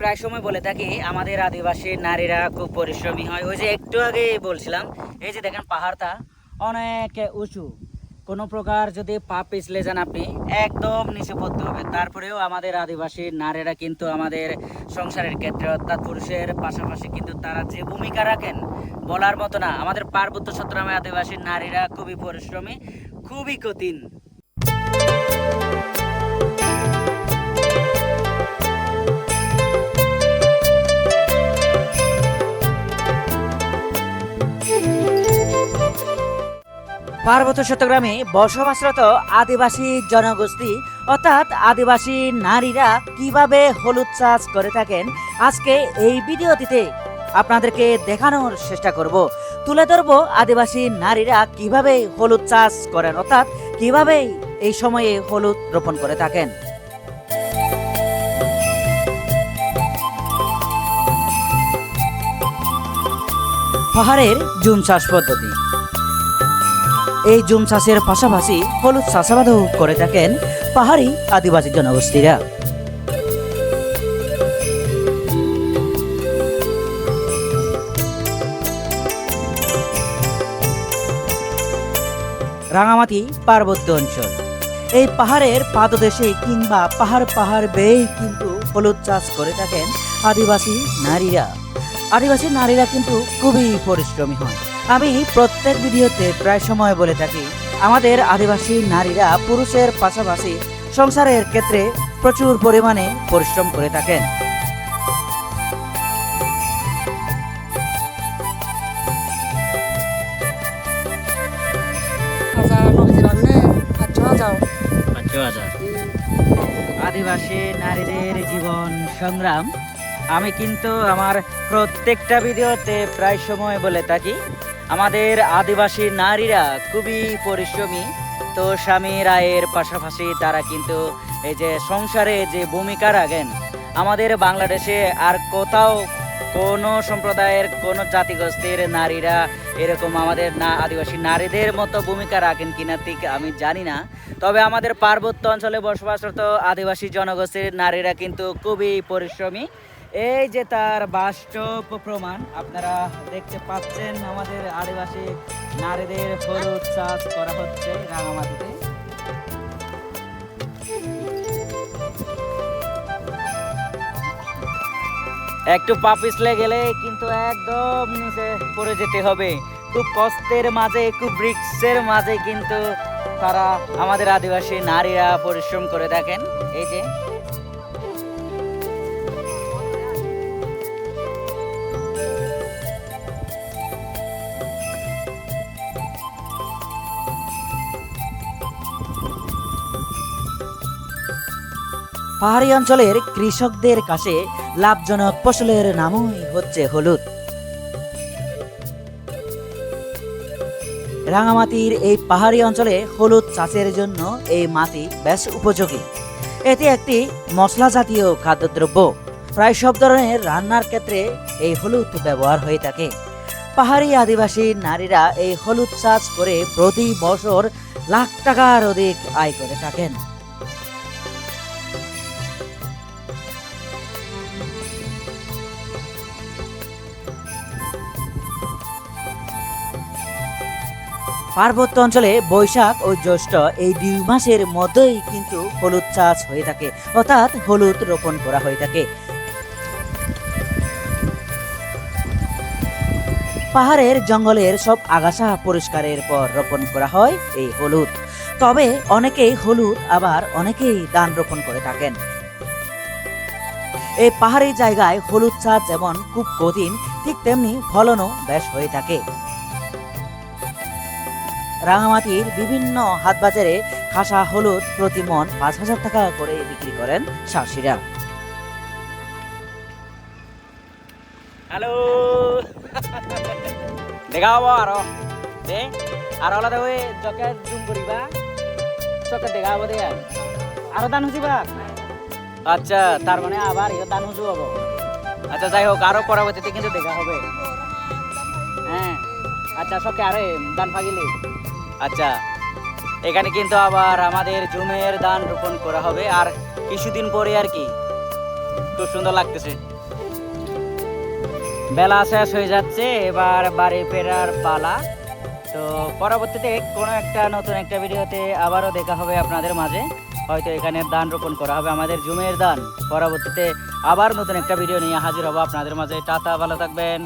প্রায় সময় বলে থাকি, আমাদের আদিবাসী নারীরা খুব পরিশ্রমী হয়। ওই যে একটু আগে বলছিলাম, এই যে দেখেন পাহাড়টা অনেক উঁচু। কোনো প্রকার যদি পা পিছলে যান আপনি, একদম নিচে পড়তে হবে। তারপরেও আমাদের আদিবাসী নারীরা কিন্তু আমাদের সংসারের ক্ষেত্রে, অর্থাৎ পুরুষের পাশাপাশি কিন্তু তারা যে ভূমিকা রাখেন, বলার মতো না। আমাদের পার্বত্য চট্টগ্রামে আদিবাসী নারীরা খুবই পরিশ্রমী, খুবই কঠিন। পার্বত্য চট্টগ্রামে বসবাসরত আদিবাসী জনগোষ্ঠী, অর্থাৎ আদিবাসী নারীরা কীভাবে হলুদ চাষ করে থাকেন, আজকে এই ভিডিওটিতে আপনাদেরকে দেখানোর চেষ্টা করব। তুলে ধরবো আদিবাসী নারীরা কীভাবে হলুদ চাষ করেন, অর্থাৎ কীভাবে এই সময়ে হলুদ রোপণ করে থাকেন। পাহাড়ের জুম চাষ পদ্ধতি। এই জুম চাষের পাশাপাশি হলুদ চাষাবাদও করে থাকেন পাহাড়ি আদিবাসী জনগোষ্ঠীরা। রাঙামাটি পার্বত্য অঞ্চল। এই পাহাড়ের পাদদেশে কিংবা পাহাড় পাহাড় বেয়ে কিন্তু হলুদ চাষ করে থাকেন আদিবাসী নারীরা। আদিবাসী নারীরা কিন্তু খুবই পরিশ্রমী হয়। আমি প্রত্যেক ভিডিওতে প্রায় সময় বলে থাকি, আমাদের আদিবাসী নারীরা পুরুষের পাশাপাশি সংসারের ক্ষেত্রে প্রচুর পরিমাণে পরিশ্রম করে থাকেন। আদিবাসী নারীদের জীবন সংগ্রাম। আমি কিন্তু আমার প্রত্যেকটা ভিডিওতে প্রায় সময় বলে থাকি আমাদের আদিবাসী নারীরা খুবই পরিশ্রমী। তো স্বামীর আয়ের পাশাপাশি তারা কিন্তু এই যে সংসারে যে ভূমিকা রাখেন, আমাদের বাংলাদেশে আর কোথাও কোনো সম্প্রদায়ের, কোনো জাতিগোষ্ঠীর নারীরা এরকম আমাদের না, আদিবাসী নারীদের মতো ভূমিকা রাখেন কিনা ঠিক আমি জানি না। তবে আমাদের পার্বত্য অঞ্চলে বসবাসরত আদিবাসী জনগোষ্ঠীর নারীরা কিন্তু খুবই পরিশ্রমী। এই যে তার বাস্তব প্রমাণ, আপনারা দেখতে পাচ্ছেন আমাদের আদিবাসী নারীদের হলুদ চাষ করা হচ্ছে রাঙামাটিতে। একটু পা পিছলে গেলে কিন্তু একদম নিচে পড়ে যেতে হবে। খুব কষ্টের মাঝে, খুব রিক্সের মাঝে কিন্তু তারা আমাদের আদিবাসী নারীরা পরিশ্রম করে থাকেন এই যে পাহাড়ি অঞ্চলের কৃষকদের কাছে লাভজনক ফসলের নামই হচ্ছে হলুদ। রাঙামাটির এই পাহাড়ি অঞ্চলে হলুদ চাষের জন্য এই মাটি বেশ উপযোগী। এটি একটি মশলা জাতীয় খাদ্যদ্রব্য। প্রায় সব ধরনের রান্নার ক্ষেত্রে এই হলুদ ব্যবহার হয়ে থাকে। পাহাড়ি আদিবাসী নারীরা এই হলুদ চাষ করে প্রতি বছর লাখ টাকার অধিক আয় করে থাকেন। পার্বত্য অঞ্চলে বৈশাখ ও জ্যৈষ্ঠ এই দুই মাসের মধ্যেই কিন্তু হলুদ চাষ হয়ে থাকে। অর্থাৎ হলুদ রোপণ করা হয়ে থাকে। পাহাড়ের জঙ্গলের সব আগাছা পরিষ্কারের পর রোপণ করা হয় এই হলুদ। তবে অনেকেই হলুদ, আবার অনেকেই দান রোপণ করে থাকেন। এই পাহাড়ি জায়গায় হলুদ চাষ যেমন খুব কঠিন, ঠিক তেমনি ফলনও বেশ হয়ে থাকে। রাঙামাটির বিভিন্ন হাটবাজারে খাসা, হলুদ প্রতি মন পাঁচ হাজার টাকা করে বিক্রি করেন চাষিরা হ্যালো। দেখা হব আরও। দে। আর ওলা দেবে জকে জুম করিবা। চকে দেখা হব দে আরও দান হুজিবা আচ্ছা তার মানে আবার ইয়ে দান হুজু হব আচ্ছা যাই হোক, আরও পরবর্তীতে কিন্তু দেখা হবে। আচ্ছা সকে আরে, দান ফাগিলি আচ্ছা এখানে কিন্তু আবার আমাদের জুমের দান রোপণ করা হবে, আর কিছুদিন পরে আর কি। খুব সুন্দর লাগতেছে। বেলা শেষ হয়ে যাচ্ছে, এবার বাড়ি ফেরার পালা। তো পরবর্তীতে কোনো একটা নতুন একটা ভিডিওতে আবারও দেখা হবে আপনাদের মাঝে। হয়তো এখানে দান রোপণ করা হবে আমাদের জুমের দান। পরবর্তীতে আবার নতুন একটা ভিডিও নিয়ে হাজির হব আপনাদের মাঝে। টাটা ভালো থাকবেন।